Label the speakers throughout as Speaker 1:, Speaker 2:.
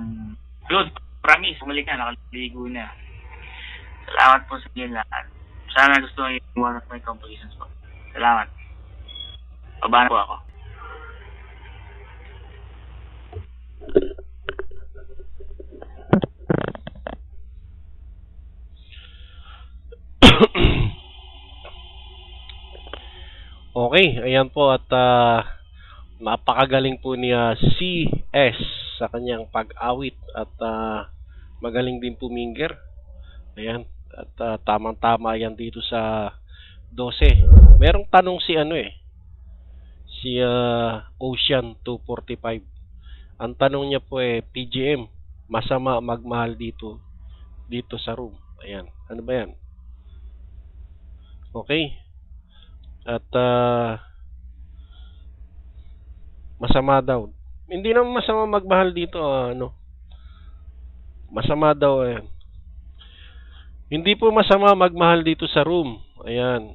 Speaker 1: ang... Yun, promise, bumalik na, nakaligo na. Salamat po sa inyo lahat. Sana gusto nyo yung one of my compositions po. Salamat. Baba na po ako.
Speaker 2: Okay, ayan po at ah, napakagaling po ni ah, CS sa kanyang pag-awit at ah, magaling din puminger. Ayan, at ah, tamang-tama yan dito sa 12. Merong tanong si ano eh, si ah, Ocean 245. Ang tanong niya po eh, PGM, masama magmahal dito dito sa room. Ayan, ano ba yan? Okay. At ah, masama daw. Hindi naman masama magmahal dito, ah, ano. Masama daw ayan. Hindi po masama magmahal dito sa room. Ayan.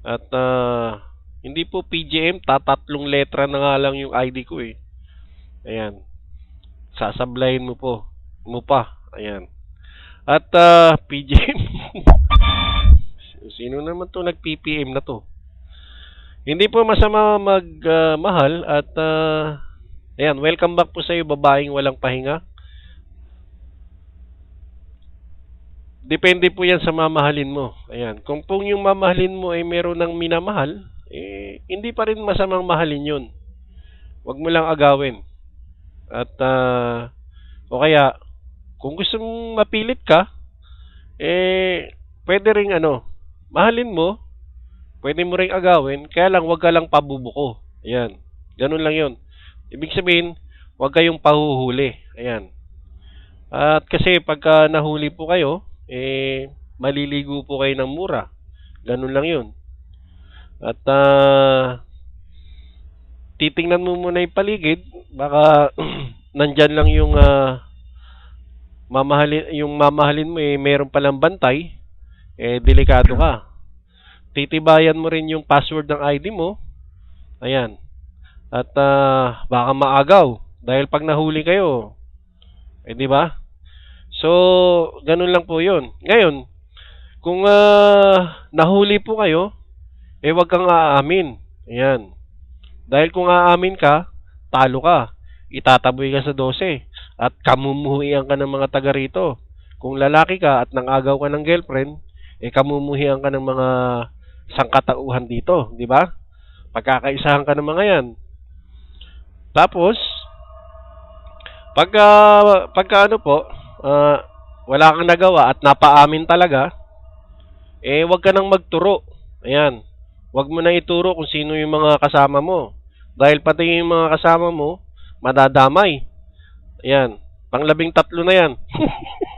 Speaker 2: At ah, hindi po PGM, tatatlong letra na nga lang yung ID ko eh. Ayan. Sasablayin mo po. Mo pa. Ayan. At ah, PGM Sino naman to nag-PPM na to? Hindi po masama magmahal at ah, ayan, welcome back po sa iyo babaeng walang pahinga. Depende po yan sa mamahalin mo. Ayan, kung pong yung mamahalin mo ay meron ng minamahal, eh, hindi pa rin masamang mahalin yun. Huwag mo lang agawin. At, ah, o kaya, kung gusto mong mapilit ka, eh, pwede ring ano, mahalin mo, pwede mo ring agawin, kaya lang wag ka lang pabubuko. Ayan. Ganun lang 'yon. Ibig sabihin, wag kayong pahuhuli. Ayan. At kasi pagka nahuli po kayo, eh maliligo po kayo ng mura. Ganun lang 'yon. At ah titingnan mo muna 'yung paligid, baka nandyan lang 'yung ah, mamahalin yung mamahalin mo eh meron palang bantay, eh delikado ka. Titibayan mo rin yung password ng ID mo. Ayan. At ah, baka maagaw dahil pag nahuli kayo, eh di ba? So, ganun lang po 'yon. Ngayon, kung ah, nahuli po kayo, eh wag kang aamin. Ayan. Dahil kung aamin ka, talo ka. Itataboy ka sa 12 at kamumuhian ka ng mga taga rito. Kung lalaki ka at nangagaw ka ng girlfriend, eh kamumuhian ka ng mga sangkatauhan dito, di ba? Pagkakaisahan ka ng mga yan. Tapos, pagka, pagka ano po, ah, wala kang nagawa at napaamin talaga, eh wag ka nang magturo. Ayan. Wag mo na ituro kung sino yung mga kasama mo. Dahil pati yung mga kasama mo, madadamay. Ayan. Panglabing tatlo na yan.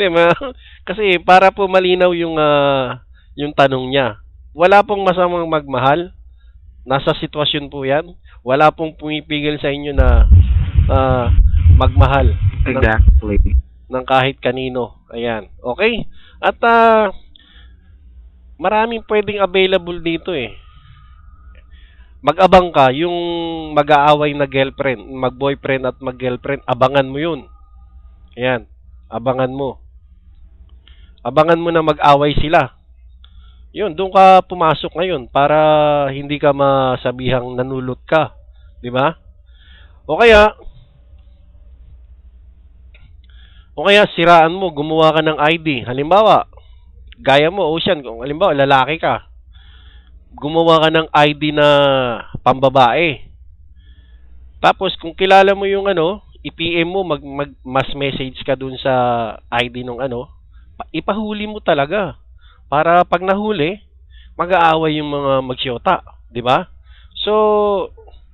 Speaker 2: Hindi, ma kasi para po malinaw yung ah, yung tanong niya. Wala pong masamang magmahal. Nasa sitwasyon po 'yan. Wala pong pumipigil sa inyo na ah, magmahal ng,
Speaker 1: Exactly.
Speaker 2: ng kahit kanino. Ayan. Okay? At ah, maraming pwedeng available dito eh. Mag-abang ka, yung mag-aaway na girlfriend, mag-boyfriend at mag-girlfriend, abangan mo yun. Ayan, abangan mo. Abangan mo na mag-away sila. Yun, doon ka pumasok ngayon para hindi ka masabihang nanulot ka. Di ba? O kaya, o kaya siraan mo, gumawa ka ng ID. Halimbawa, gaya mo, Ocean, kung halimbawa lalaki ka, gumawa ka ng ID na pambabae. Tapos kung kilala mo yung ano, i-PM mo, mag, mag mas message ka dun sa ID nung ano, ipahuli mo talaga. Para pag nahuli, mag-aaway yung mga magsyota, di ba? So,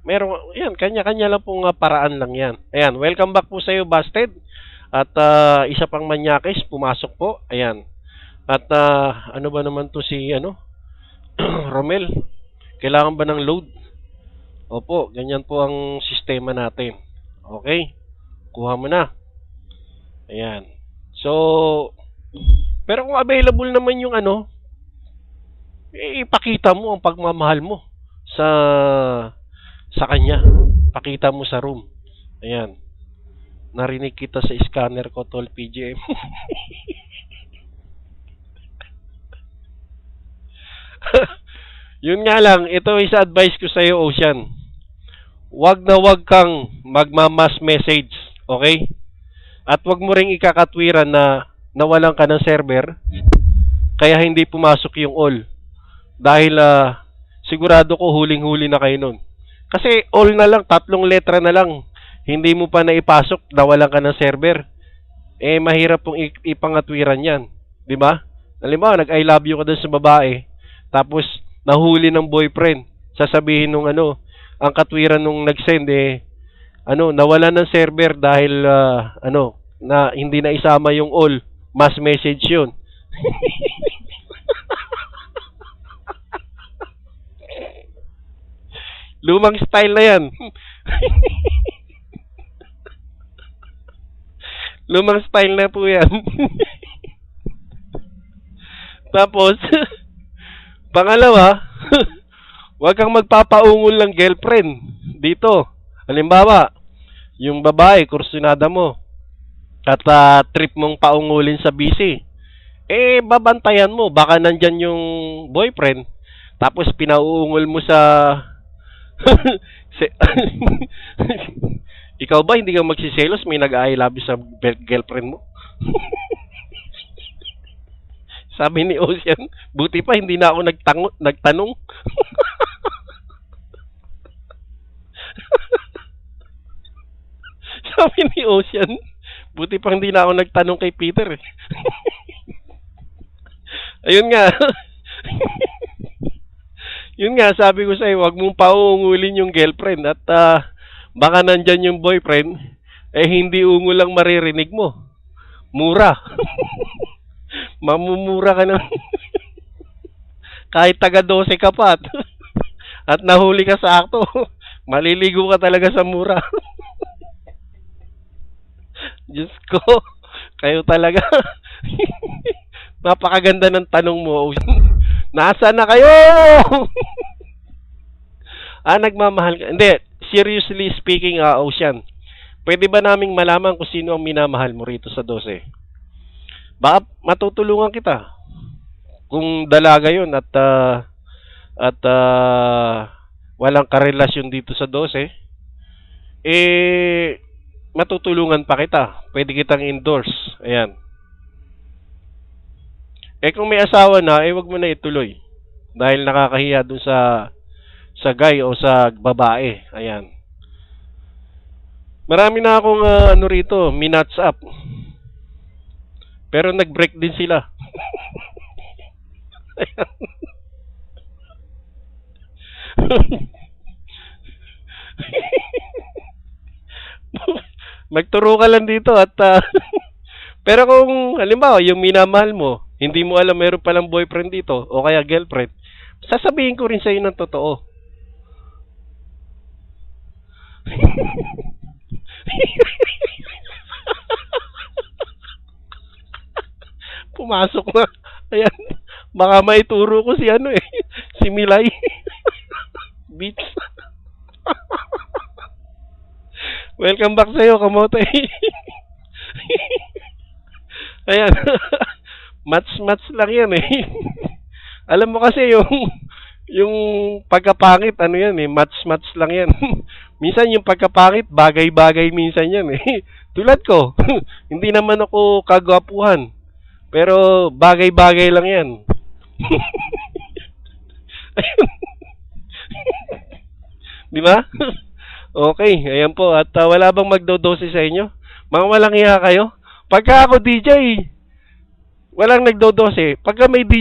Speaker 2: meron, yan, kanya-kanya lang pong ah, paraan lang yan. Ayan, welcome back po sa iyo, Busted. At ah, isa pang manyakis, pumasok po. Ayan. At ah, ano ba naman to si, ano, Romel, kailangan ba ng load? Opo, ganyan po ang sistema natin. Okay? Kuha mo na. Ayan. So, pero kung available naman yung ano, eh, ipakita mo ang pagmamahal mo sa sa kanya. ipakita mo sa room. Ayan. Narinig kita sa scanner ko, tol PGM. Yun nga lang, ito is advice ko sa iyo, Ocean. Wag na wag kang magmamas message, okay? At wag mo ring ikakatwiran na nawalan ka ng server kaya hindi pumasok yung all. Dahil ah, sigurado ko huling-huli na kayo nun. Kasi all na lang, tatlong letra na lang. Hindi mo pa naipasok, nawalan ka ng server. Eh, mahirap pong ipangatwiran yan. Di ba? Halimbawa, nag-I love you ka dun sa babae, tapos nahuli ng boyfriend. Sasabihin nung ano, ang katwiran nung nag-send eh, ano, nawalan ng server dahil ah, ano, na hindi na isama yung all, mass message yun. Lumang style na yan. Lumang style na po yan. Tapos, pangalawa, huwag kang magpapaungol ng girlfriend dito. Halimbawa, yung babae, kursunada mo, at ah, trip mong paungulin sa busy. Eh, babantayan mo. Baka nandyan yung boyfriend. Tapos, pinauungol mo sa... Ikaw ba, hindi ka magsiselos? May nag-I love you sa girlfriend mo? Sabi ni Ocean, buti pa hindi na ako nagtango, nagtanong. Sabi ni Ocean, buti pa hindi na ako nagtanong kay Peter. eh. Ayun nga. Yun nga, sabi ko sa'yo, wag mong pauungulin yung girlfriend at ah, baka nandyan yung boyfriend, eh hindi ungo lang maririnig mo. Mura. Mamumura ka na. Kahit taga 12 ka pa at, at nahuli ka sa akto, maliligo ka talaga sa mura. Diyos ko, kayo talaga. Napakaganda ng tanong mo. Nasaan na kayo? ah, nagmamahal ka. Hindi, seriously speaking, ah, Ocean, pwede ba naming malaman kung sino ang minamahal mo rito sa 12? Baka matutulungan kita. Kung dalaga yun at ah, at ah, walang karelasyon dito sa 12, eh, matutulungan pa kita. Pwede kitang endorse. Ayan. Eh kung may asawa na, eh wag mo na ituloy. Dahil nakakahiya dun sa sa guy o sa babae. Ayan. Marami na akong ah, ano rito, minutes up. Pero nag-break din sila. Ayan. Magturo ka lang dito at ah, pero kung halimbawa yung minamahal mo, hindi mo alam meron palang boyfriend dito o kaya girlfriend, sasabihin ko rin sa iyo ng totoo. Pumasok na. Ayan. Baka maituro ko si ano eh. Si Milay. Welcome back sa'yo, kamote. Ayan. Match-match lang yan eh. Alam mo kasi yung yung pagkapangit, ano yan eh, match-match lang yan. minsan yung pagkapangit, bagay-bagay minsan yan eh. Tulad ko, hindi naman ako kagwapuhan. Pero bagay-bagay lang yan. Di ba? Okay, ayan po. At ah, wala bang magdodose sa inyo? Mga walang kayo? Pagka ako DJ, walang nagdodose. Pagka may DJ,